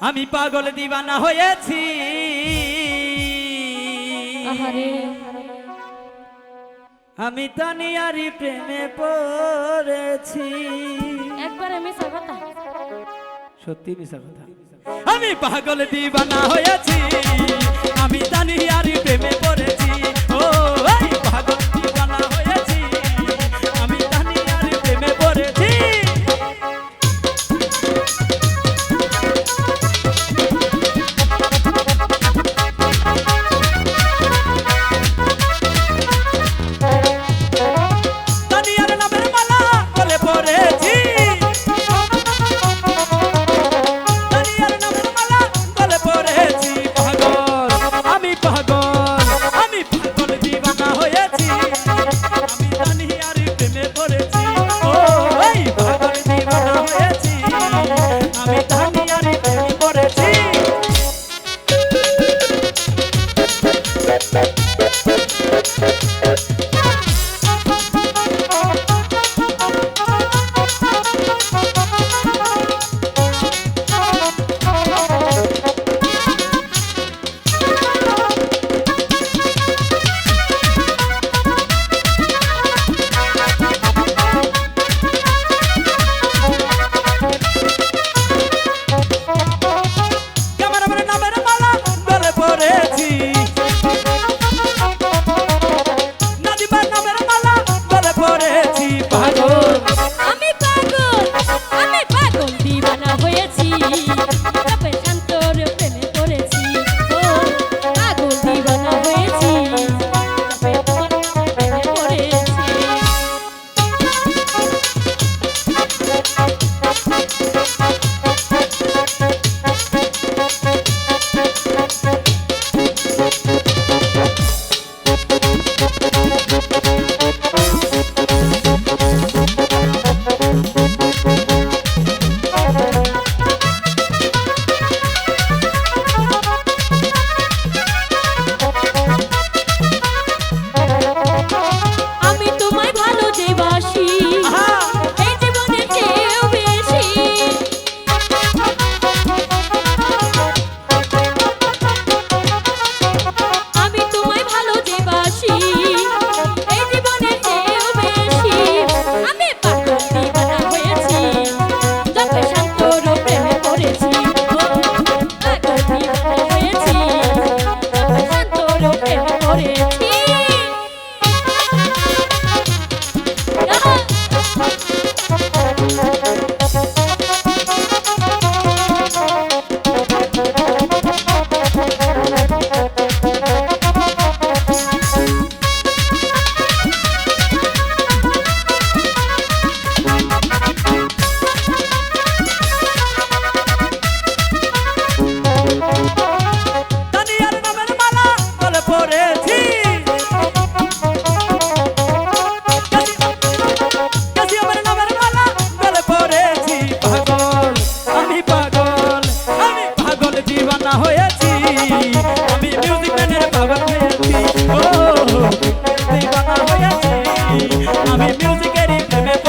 আমি পাগল দিবানা হয়েছি। আমি তানিয়ারি প্রেমে পড়েছি। একবার মিশা কথা। সত্যি মিশা কথা। আমি পাগল দিবানা হয়েছি। আমি তানিয়ারি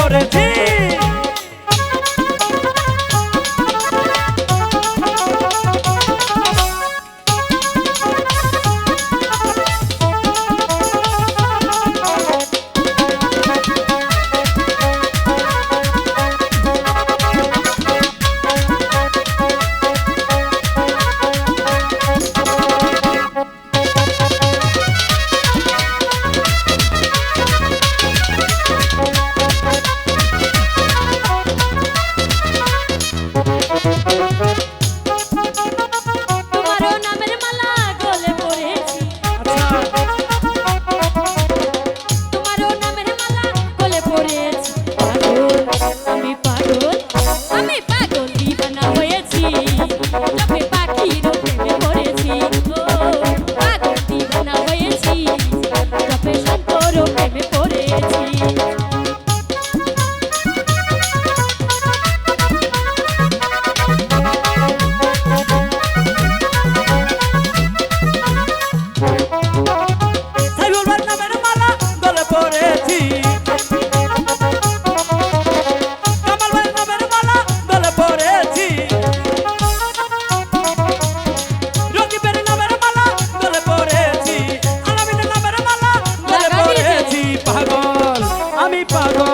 por el pago.